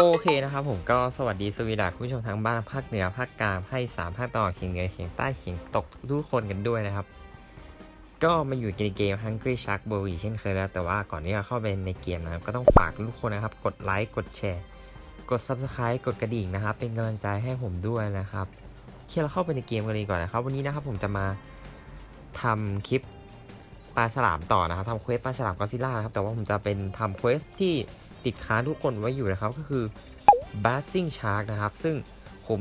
โอเคนะครับผมก็สวัสดีสวีดัสคุณผู้ชมทางบ้านภาคเหนือภาคกลางภาคอีสามภาคตะวันออกเฉียงเหนือเฉียงใต้เฉียงตกทุกคนกันด้วยนะครับ ก็มาอยู่ในเกม Hungry Shark b o y เช่นเคยแล้วแต่ว่าก่อนที่จะเข้าไปในเกมนะครับ ก็ต้องฝากทุกคนนะครับ กดไลค์กดแชร์กด Subscribe กดกระดิ่งนะครับ เป็นกำลังใจให้ผมด้วยนะครับโอเคเราเข้าไปในเกมกันเลยก่อนนะครับ วันนี้นะครับผมจะมาทำคลิปปลาฉลามต่อนะครับทำเควสปลาฉลามกอซิล่านะครับแต่ว่าผมจะเป็นทำเควสที่ ติดค้างทุกคนไว้อยู่นะครับ ก็คือ b a s s i n g Shark นะครับ ซึ่งผม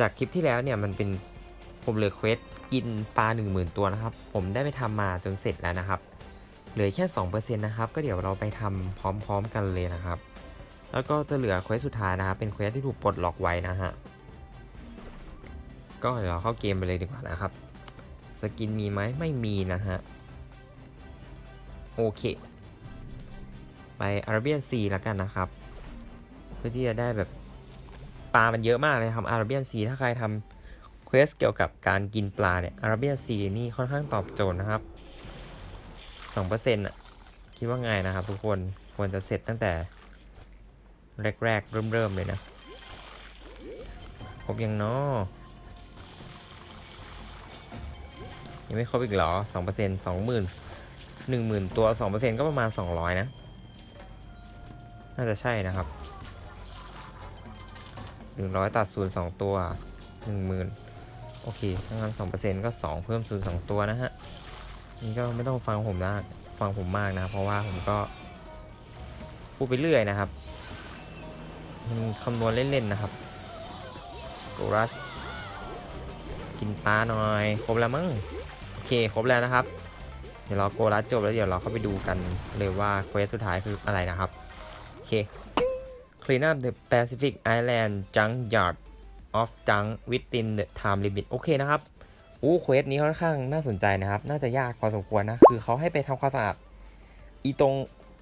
จากคลิปที่แล้วเนี่ยมันเป็นผมเหลือเควสกินปลา 10,000 ตัวนะครับ ผมได้ไปทำมาจนเสร็จแล้วนะครับ เหลือแค่2%นะครับ ก็เดี๋ยวเราไปทำพร้อมๆกันเลยนะครับ แล้วก็จะเหลือเควสสุดท้ายนะครับ เป็นเควสที่ถูกปลดล็อกไว้นะฮะ ก็เดี๋ยวเราเข้าเกมไปเลยดีกว่านะครับ สกินมีไหมไม่มีนะฮะ โอเค ไปอาราเบียนซีแล้วกันนะครับ เพื่อที่จะได้แบบปลามันเยอะมากเลยครับอาราเบียนซีถ้าใครทำเควสเกี่ยวกับการกินปลาเนี่ยอาราเบียนซีนี่ค่อนข้างตอบโจทย์นะครับสองเปอร์เซ็นต์อะคิดว่าไงนะครับทุกคนควรจะเสร็จตั้งแต่ แรก ๆ เริ่ม ๆ เลยนะครบยังเนาะยังไม่ครบอีกเหรอสองเปอร์เซ็นต์สองหมื่นหนึ่งหมื่นตัวสองเปอร์เซ็นต์ก็ประมาณสองร้อยนะ น่าจะใช่นะครับหนึ่งร้อยตัดศูนย์สองตัวหนึ่งหมื่นโอเคถ้างั้นสองเปอร์เซ็นต์ก็สองเพิ่มศูนย์สองตัวนะฮะ นี่ก็ไม่ต้องฟังผมนะ ฟังผมมากนะ เพราะว่าผมก็พูดไปเรื่อยนะครับมันคำนวณเล่นๆนะครับโกรัสกินปลาหน่อย ครบแล้วมั้ง โอเค ครบแล้วนะครับ เดี๋ยวเราโกรัสจบแล้วเดี๋ยวเราเข้าไปดูกันเลยว่าเควสสุดท้ายคืออะไรนะครับ เค Clean up the Pacific Island junkyard of junk within the time limit โอเคนะครับอู้เควสนี้ค่อนข้างน่าสนใจนะครับ น่าจะยากพอสมควรนะ คือเขาให้ไปทำความสะอาดอีตรง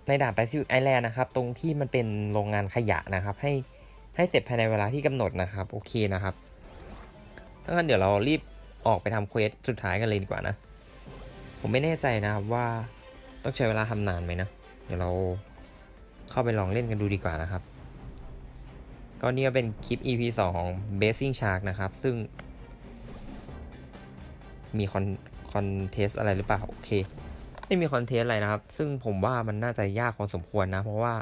ในด่าน Pacific Island นะครับ ตรงที่มันเป็นโรงงานขยะนะครับ ให้ให้เสร็จภายในเวลาที่กำหนดนะครับ โอเคนะครับถ้างั้นเดี๋ยวเรารีบออกไปทำเควสสุดท้ายกันเลยดีกว่านะ ผมไม่แน่ใจนะครับว่าต้องใช้เวลาทำนานไหมนะ เดี๋ยวเรา เข้าไปลองเล่นกันดูดีกว่านะครับ ก็นี่ก็เป็นคลิป EP 2ของ Basing Shark นะครับ ซึ่ง มีคอนคอนเทสอะไรหรือเปล่า โอเค ไม่มีคอนเทสอะไรนะครับ ซึ่งผมว่ามันน่าจะยากพอสมควรนะ เพราะว่า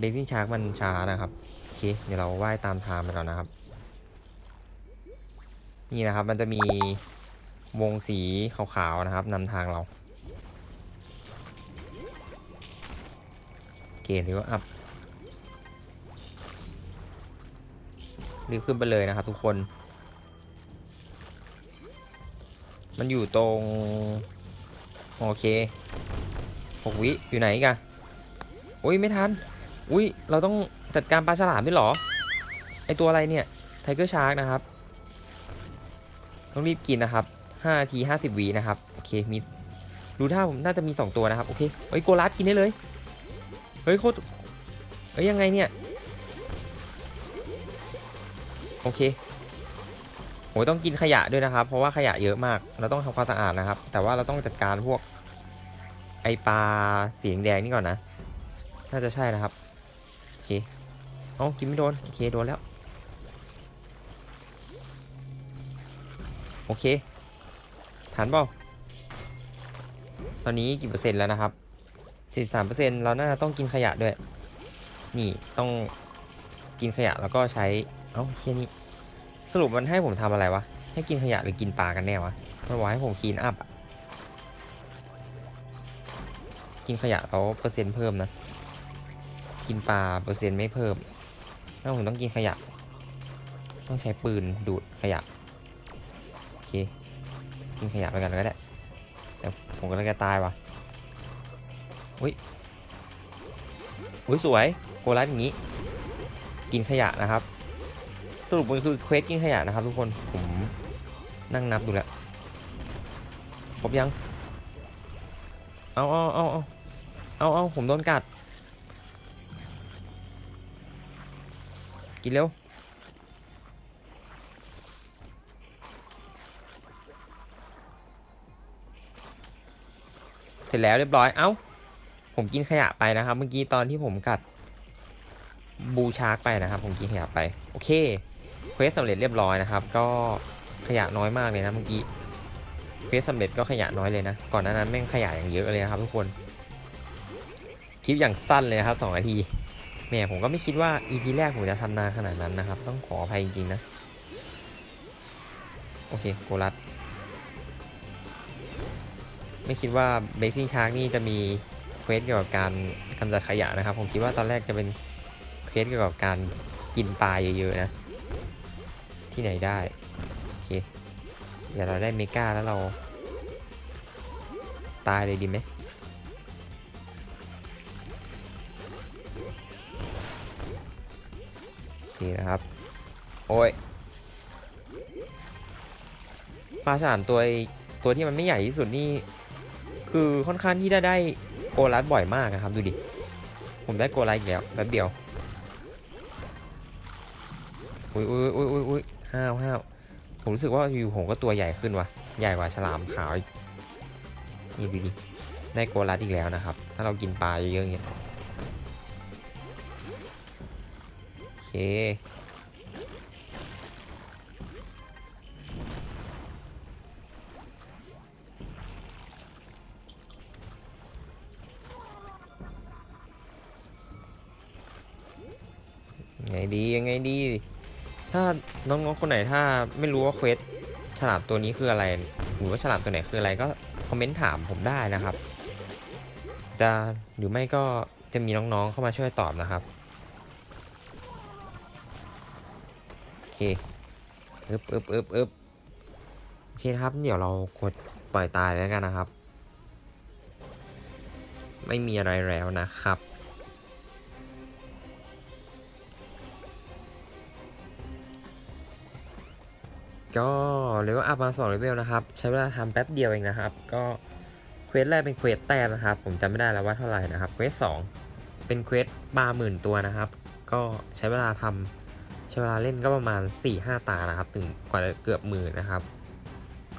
Basing Shark มันช้านะครับ โอเค เดี๋ยวเราว่ายตามทางไปก่อนนะครับ นี่นะครับ มันจะมีวงสีขาวๆนะครับนำทางเรา โอเคหรือว่าอัพรีบขึ้นไปเลยนะครับทุกคน มันอยู่ตรง โอเคหกวิอยู่ไหนกันอุ้ยไม่ทัน อุ้ยเราต้องจัดการปลาฉลามด้วยหรอ ไอตัวอะไรเนี่ย ไทเกอร์ชาร์กนะครับ ต้องรีบกินนะครับ5นาที50วินะครับ โอเค มีดูท่าผมน่าจะมี 2 ตัวนะครับ โอเคเฮ้ยโกลัสกินได้เลย เฮ้ยโคตรเฮ้ยยังไงเนี่ย โอเคโหต้องกินขยะด้วยนะครับ เพราะว่าขยะเยอะมาก เราต้องทำความสะอาดนะครับ แต่ว่าเราต้องจัดการพวก ไอปลาสีแดงนี่ก่อนนะ น่าจะใช่นะครับ โอเคเอ้ากินไม่โดน โอเคโดนแล้ว โอเคทันเปล่าตอนนี้กี่เปอร์เซ็นต์แล้วนะครับ 13เปอร์เซ็นต์เราน่าจะต้องกินขยะด้วย นี่ต้องกินขยะแล้วก็ใช้ เอ้าเชี่ยนี่ สรุปมันให้ผมทำอะไรวะ ให้กินขยะหรือกินปลากันแน่วะ มันบอกให้ผมคีนอัพอะกินขยะเขาเปอร์เซ็นต์เพิ่มนะ กินปลาเปอร์เซ็นต์ไม่เพิ่มถ้าผมต้องกินขยะ ต้องใช้ปืนดูดขยะ โอเค กินขยะไปกันก็ได้ แต่ผมก็เลยจะตายว่ะ อุ้ยอุ้ยสวยโกลัสอย่างนี้ กินขยะนะครับ สรุปมันคือเควสกินขยะนะครับทุกคนผมนั่งนับดูแล้วครบยัง เอาเอาเอาเอาเอาเอาผมโดนกัด กินเร็วเสร็จแล้วเรียบร้อย เอ้า ผมกินขยะไปนะครับ เมื่อกี้ตอนที่ผมกัดบูชาร์กไปนะครับ ผมกินขยะไป โอเคเควสสำเร็จเรียบร้อยนะครับ ก็ขยะน้อยมากเลยนะเมื่อกี้เควสสำเร็จก็ขยะน้อยเลยนะ ก่อนหน้านั้นแม่งขยะอย่างเยอะเลยครับทุกคน คลิปอย่างสั้นเลยนะครับสองนาทีแหม่ผมก็ไม่คิดว่า EP แรกผมจะทำนานขนาดนั้นนะครับ ต้องขออภัยจริงๆนะ โอเคโกลัด ไม่คิดว่าเบ s ซิ่งชาร์กนี่จะมี เควสเกี่ยวกับการกำจัดขยะนะครับ ผมคิดว่าตอนแรกจะเป็นเควสเกี่ยวกับการกินปลาเยอะๆนะ ที่ไหนได้โอเคเดี๋ยวเราได้เมกาแล้วเรา ตายเลยดีไหมโอเคนะครับ โอ้ยปลาฉลามตัวตัวที่มันไม่ใหญ่ที่สุดนี่ คือค่อนข้างที่จะได้ โกลัสบ่อยมากนะครับ ดูดิ ผมได้โกลัสอีกแล้วแป๊บเดียว อุ้ยอุ้ยอุ้ยอุ้ยอุ้ยห้าวห้าวผมรู้สึกว่าอยู่ผมก็ตัวใหญ่ขึ้นวะใหญ่กว่าฉลามขาวอีกนี่ดูดิได้โกลัสอีกแล้วนะครับ ถ้าเรากินปลาเยอะๆอย่างเงี้ยโอเค ดียังไงดี ถ้าน้องๆคนไหนถ้าไม่รู้ว่าเควสฉลามตัวนี้คืออะไร หรือว่าฉลามตัวไหนคืออะไรก็คอมเมนต์ถามผมได้นะครับ จะหรือไม่ก็จะมีน้องๆเข้ามาช่วยตอบนะครับโอเคอึบอึบอึบอึบโอเคครับ เดี๋ยวเรากดปล่อยตายแล้วกันนะครับ ไม่มีอะไรแล้วนะครับ ก็เลเวลอัพมา2เลเวลนะครับ ใช้เวลาทำแป๊บเดียวเองนะครับ ก็เควสแรกเป็นเควสแต้มนะครับ ผมจำไม่ได้แล้วว่าเท่าไหร่นะครับเควสสองเป็นเควสปลาหมื่นตัวนะครับ ก็ใช้เวลาทำใช้เวลาเล่นก็ประมาณ 4-5 ตานะครับ ถึงกว่าจะเกือบหมื่นนะครับ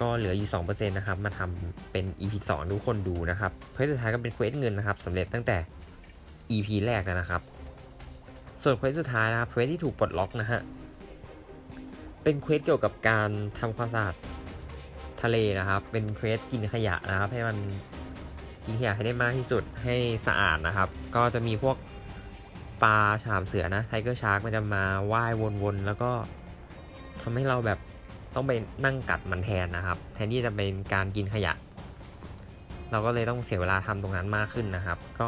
ก็เหลืออยู่2%นะครับ มาทำเป็น EP 2 ทุกคนดูนะครับ เควสสุดท้ายก็เป็นเควสเงินนะครับสำเร็จตั้งแต่ EP แรกแล้วนะครับ ส่วนเควสสุดท้ายนะครับ เควสที่ถูกปลดล็อกนะฮะ เป็นเควสเกี่ยวกับการทำความสะอาดทะเลนะครับ เป็นเควสกินขยะนะครับ ให้มันกินขยะให้ได้มากที่สุดให้สะอาดนะครับ ก็จะมีพวกปลาฉลามเสือนะไทเกอร์ชาร์กมันจะมาว่ายวนๆ แล้วก็ทำให้เราแบบต้องไปนั่งกัดมันแทนนะครับ แทนที่จะเป็นการกินขยะ เราก็เลยต้องเสียเวลาทำตรงนั้นมากขึ้นนะครับ ก็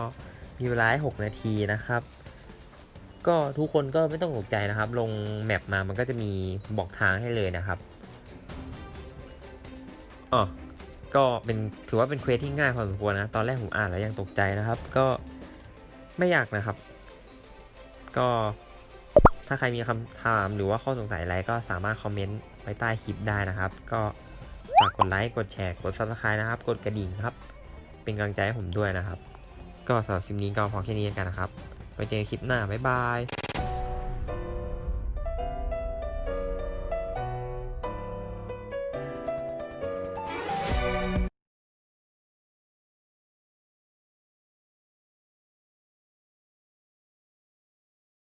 มีเวลาให้6นาทีนะครับ ก็ทุกคนก็ไม่ต้องตกใจนะครับ ลงแมปมามันก็จะมีบอกทางให้เลยนะครับอ๋อก็เป็นถือว่าเป็นเควสที่ง่ายพอสมควรนะ ตอนแรกผมอ่านแล้วยังตกใจนะครับ ก็ไม่ยากนะครับ ก็ถ้าใครมีคำถามหรือว่าข้อสงสัยอะไรก็สามารถคอมเมนต์ไว้ใต้คลิปได้นะครับ ก็ฝากกดไลค์ กดแชร์ กด subscribe นะครับ กดกระดิ่งครับ เป็นกำลังใจให้ผมด้วยนะครับ ก็สำหรับคลิปนี้ก็พอแค่นี้แล้วกันนะครับ ไว้เจอคลิปหน้า บ๊ายบาย